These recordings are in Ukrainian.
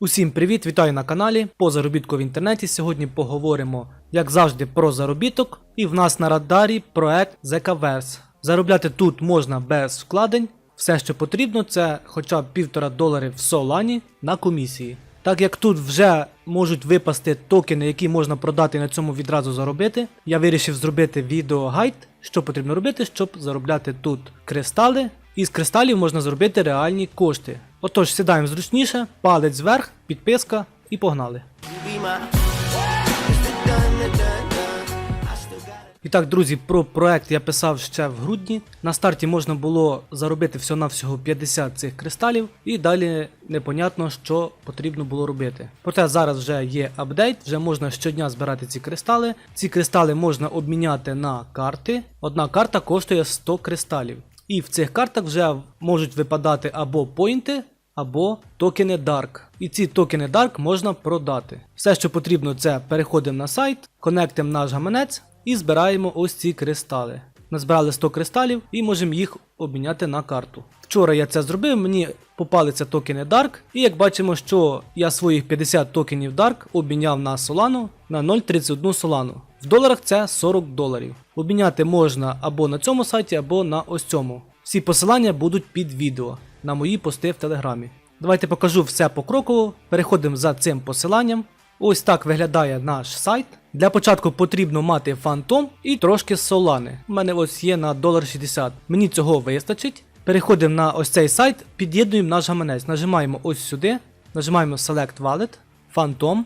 Усім привіт, вітаю на каналі по заробітку в інтернеті. Сьогодні поговоримо, як завжди, про заробіток. І в нас на радарі проект ZKVerse. Заробляти тут можна без вкладень. Все, що потрібно, це хоча б півтора долари в Солані на комісії. Так як тут вже можуть випасти токени, які можна продати і на цьому відразу заробити, я вирішив зробити відеогайд, що потрібно робити, щоб заробляти тут кристали. І з кристалів можна зробити реальні кошти. Отож, сідаємо зручніше, палець вверх, підписка і погнали. І так, друзі, про проект я писав ще в грудні. На старті можна було заробити всього-навсього 50 цих кристалів, і далі непонятно, що потрібно було робити. Проте зараз вже є апдейт, вже можна щодня збирати ці кристали. Ці кристали можна обміняти на карти. Одна карта коштує 100 кристалів. І в цих картах вже можуть випадати або поінти, або токени Dark. І ці токени Dark можна продати. Все, що потрібно, це переходимо на сайт, конектимо наш гаманець і збираємо ось ці кристали. Назбирали 100 кристалів і можемо їх обміняти на карту. Вчора я це зробив, мені попалися токени Dark, і як бачимо, що я своїх 50 токенів Dark обміняв на Solana на 0,31 Solana. В доларах це 40 доларів. Обміняти можна або на цьому сайті, або на ось цьому. Всі посилання будуть під відео на мої пости в телеграмі. Давайте покажу все покроково. Переходимо за цим посиланням. Ось так виглядає наш сайт. Для початку потрібно мати фантом і трошки солани. У мене ось є на 1,60. Мені цього вистачить. Переходимо на ось цей сайт, під'єднуємо наш гаманець. Нажимаємо ось сюди, нажимаємо Select Wallet, Phantom,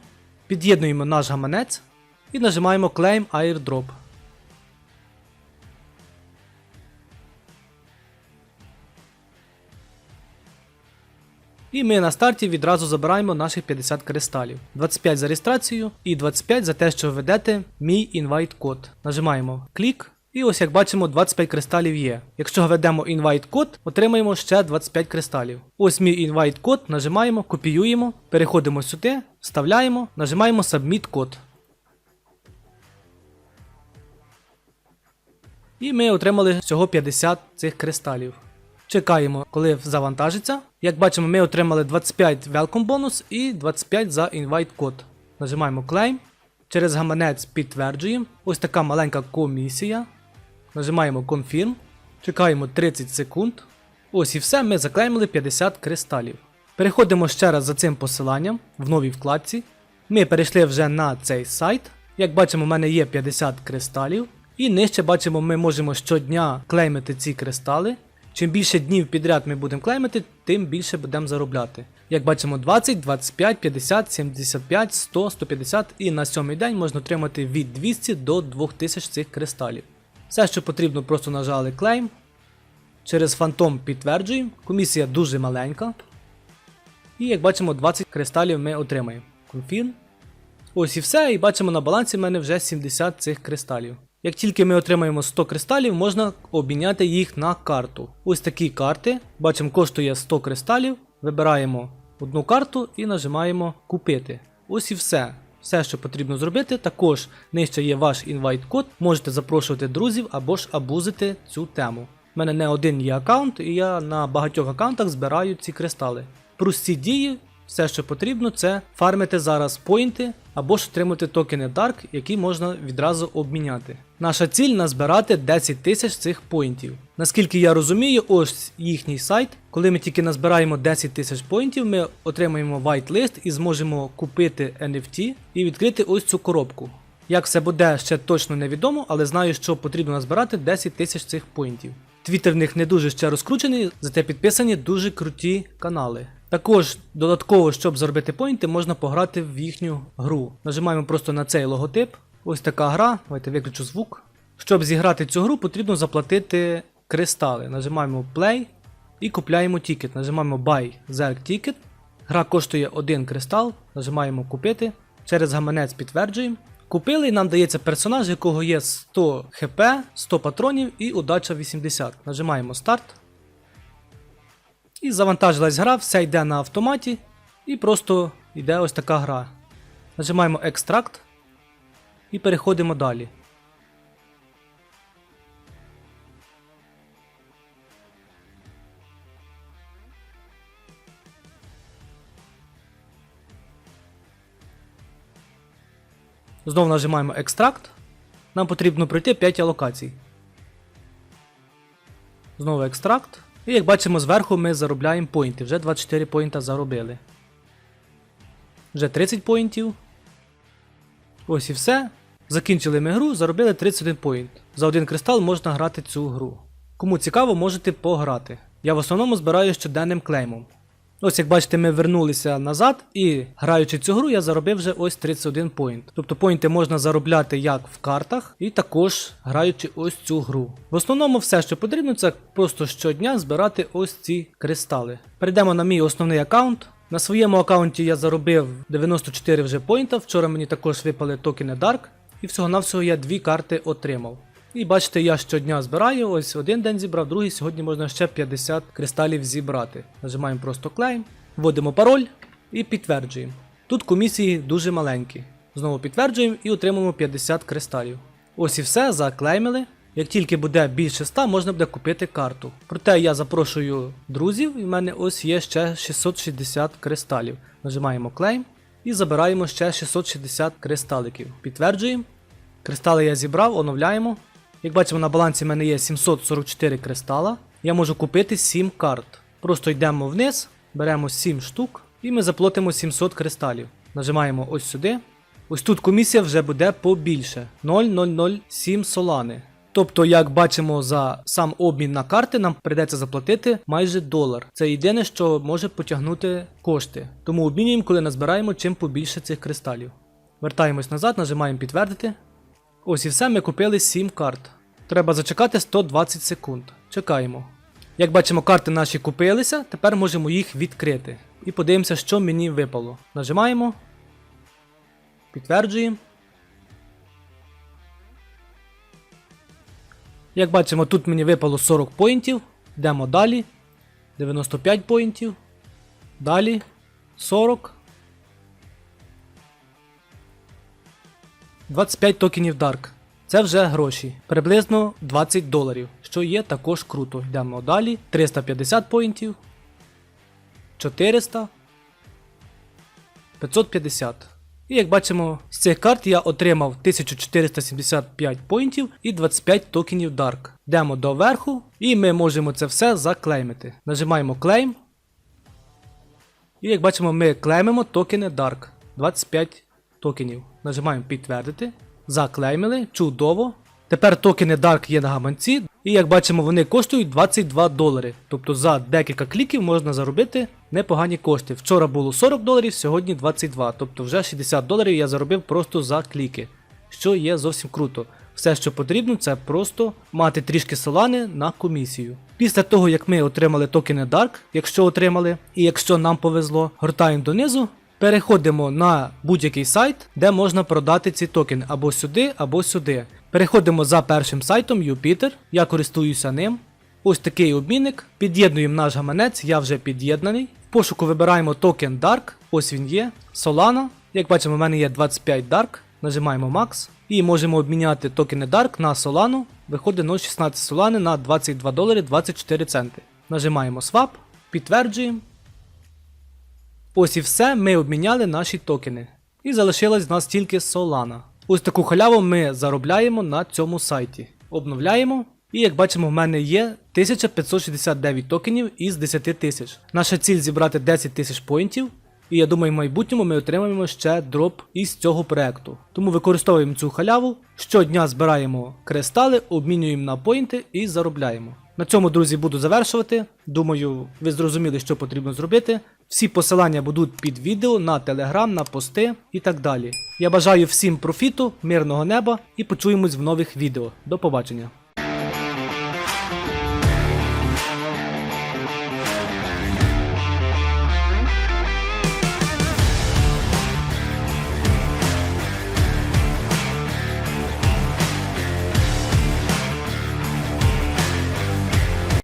під'єднуємо наш гаманець і нажимаємо Claim Airdrop. І ми на старті відразу забираємо наших 50 кристалів. 25 за реєстрацію і 25 за те, що введете мій інвайт код. Нажимаємо клік. І ось як бачимо, 25 кристалів є. Якщо введемо інвайт код, отримаємо ще 25 кристалів. Ось мій інвайт код, нажимаємо, копіюємо, переходимо сюди, вставляємо, нажимаємо Submit код. І ми отримали всього 50 цих кристалів. Чекаємо, коли завантажиться. Як бачимо, ми отримали 25 welcome бонус і 25 за invite код. Нажимаємо Claim. Через гаманець підтверджуємо. Ось така маленька комісія. Нажимаємо Confirm. Чекаємо 30 секунд. Ось і все, ми заклеймили 50 кристалів. Переходимо ще раз за цим посиланням в новій вкладці. Ми перейшли вже на цей сайт. Як бачимо, у мене є 50 кристалів. І нижче бачимо, ми можемо щодня клеймити ці кристали. Чим більше днів підряд ми будемо клеймити, тим більше будемо заробляти. Як бачимо, 20, 25, 50, 75, 100, 150 і на сьомий день можна отримати від 200 до 2000 цих кристалів. Все, що потрібно, просто нажали клейм. Через фантом підтверджуємо. Комісія дуже маленька. І як бачимо, 20 кристалів ми отримаємо. Confirm. Ось і все, і бачимо на балансі в мене вже 70 цих кристалів. Як тільки ми отримаємо 100 кристалів, можна обміняти їх на карту. Ось такі карти. Бачимо, коштує 100 кристалів. Вибираємо одну карту і нажимаємо Купити. Ось і все. Все, що потрібно зробити, також нижче є ваш інвайт-код, можете запрошувати друзів або ж абузити цю тему. У мене не один є аккаунт, і я на багатьох аккаунтах збираю ці кристали. Прості дії, все, що потрібно, це фармити зараз поінти або ж отримати токени Dark, які можна відразу обміняти. Наша ціль назбирати 10 тисяч цих поінтів. Наскільки я розумію, ось їхній сайт. Коли ми тільки назбираємо 10 тисяч поінтів, ми отримаємо whitelist і зможемо купити NFT і відкрити ось цю коробку. Як все буде ще точно невідомо, але знаю, що потрібно назбирати 10 тисяч цих поінтів. Твіттер в них не дуже ще розкручений, зате підписані дуже круті канали. Також додатково, щоб заробити поінти, можна пограти в їхню гру. Нажимаємо просто на цей логотип. Ось така гра. Давайте виключу звук. Щоб зіграти цю гру, потрібно заплатити кристали. Нажимаємо Play і купляємо тікет. Нажимаємо Buy Zerk Ticket. Гра коштує 1 кристал. Нажимаємо Купити. Через гаманець підтверджуємо. Купили нам дається персонаж, якого є 100 хп, 100 патронів і удача 80. Нажимаємо старт. І завантажилась гра, все йде на автоматі. І просто йде ось така гра. Нажимаємо екстракт і переходимо далі. Знову нажимаємо екстракт. Нам потрібно пройти 5 алокацій. Знову екстракт. І як бачимо, зверху ми заробляємо поінти. Вже 24 поінта заробили. Вже 30 поінтів. Ось і все. Закінчили ми гру, заробили 31 поінт. За один кристал можна грати цю гру. Кому цікаво, можете пограти. Я в основному збираю щоденним клеймом. Ось як бачите, ми вернулися назад і граючи цю гру, я заробив вже ось 31 поінт. Тобто поінти можна заробляти як в картах, і також граючи ось цю гру. В основному все, що потрібно, це просто щодня збирати ось ці кристали. Перейдемо на мій основний аккаунт. На своєму аккаунті я заробив 94 вже поінта. Вчора мені також випали токени Dark, і всього-навсього я дві карти отримав. І бачите, я щодня збираю, ось один день зібрав, другий сьогодні можна ще 50 кристалів зібрати. Нажимаємо просто клейм, вводимо пароль і підтверджуємо. Тут комісії дуже маленькі. Знову підтверджуємо і отримуємо 50 кристалів. Ось і все, заклеймили. Як тільки буде більше 100, можна буде купити карту. Проте я запрошую друзів, і в мене ось є ще 660 кристалів. Нажимаємо клейм і забираємо ще 660 кристаликів. Підтверджуємо. Кристали я зібрав, оновляємо. Як бачимо, на балансі в мене є 744 кристала. Я можу купити 7 карт. Просто йдемо вниз, беремо 7 штук і ми заплатимо 700 кристалів. Нажимаємо ось сюди. Ось тут комісія вже буде побільше 0,007 солани. Тобто, як бачимо, за сам обмін на карти нам прийдеться заплатити майже долар. Це єдине, що може потягнути кошти. Тому обмінюємо, коли назбираємо чим побільше цих кристалів. Вертаємось назад, нажимаємо підтвердити. Ось і все, ми купили 7 карт. Треба зачекати 120 секунд. Чекаємо. Як бачимо, карти наші купилися, тепер можемо їх відкрити. І подивимося, що мені випало. Нажимаємо. Підтверджуємо. Як бачимо, тут мені випало 40 поінтів. Йдемо далі. 95 поінтів. Далі 40. 25 токенів Dark. Це вже гроші. Приблизно 20 доларів, що є також круто. Йдемо далі. 350 поінтів. 400. 550. І як бачимо, з цих карт я отримав 1475 поінтів і 25 токенів Dark. Йдемо до верху і ми можемо це все заклеймити. Нажимаємо клейм. І як бачимо, ми клеймимо токени Dark. 25 токенів. Нажимаємо підтвердити. Заклеймили. Чудово. Тепер токени Dark є на гаманці. І як бачимо, вони коштують 22 долари. Тобто за декілька кліків можна заробити непогані кошти. Вчора було 40 доларів, сьогодні 22. Тобто вже 60 доларів я заробив просто за кліки. Що є зовсім круто. Все, що потрібно, це просто мати трішки солани на комісію. Після того, як ми отримали токени Dark, якщо отримали, і якщо нам повезло, гортаємо донизу, переходимо на будь-який сайт, де можна продати ці токени або сюди, або сюди. Переходимо за першим сайтом Jupiter, я користуюся ним. Ось такий обмінник. Під'єднуємо наш гаманець, я вже під'єднаний. В пошуку вибираємо токен Dark, ось він є. Solana. Як бачимо, в мене є 25 Dark. Нажимаємо Max. І можемо обміняти токени Dark на Solana. Виходить 0,16 Solana на 22 долари 24 центи. Нажимаємо Swap, підтверджуємо. Ось і все, ми обміняли наші токени. І залишилась в нас тільки Solana. Ось таку халяву ми заробляємо на цьому сайті. Обновляємо. І як бачимо, в мене є 1569 токенів із 10 тисяч. Наша ціль зібрати 10 тисяч поінтів. І я думаю, в майбутньому ми отримаємо ще дроп із цього проекту. Тому використовуємо цю халяву. Щодня збираємо кристали, обмінюємо на поінти і заробляємо. На цьому, друзі, буду завершувати. Думаю, ви зрозуміли, що потрібно зробити. Всі посилання будуть під відео на телеграм, на пости і так далі. Я бажаю всім профіту, мирного неба і почуємось в нових відео. До побачення.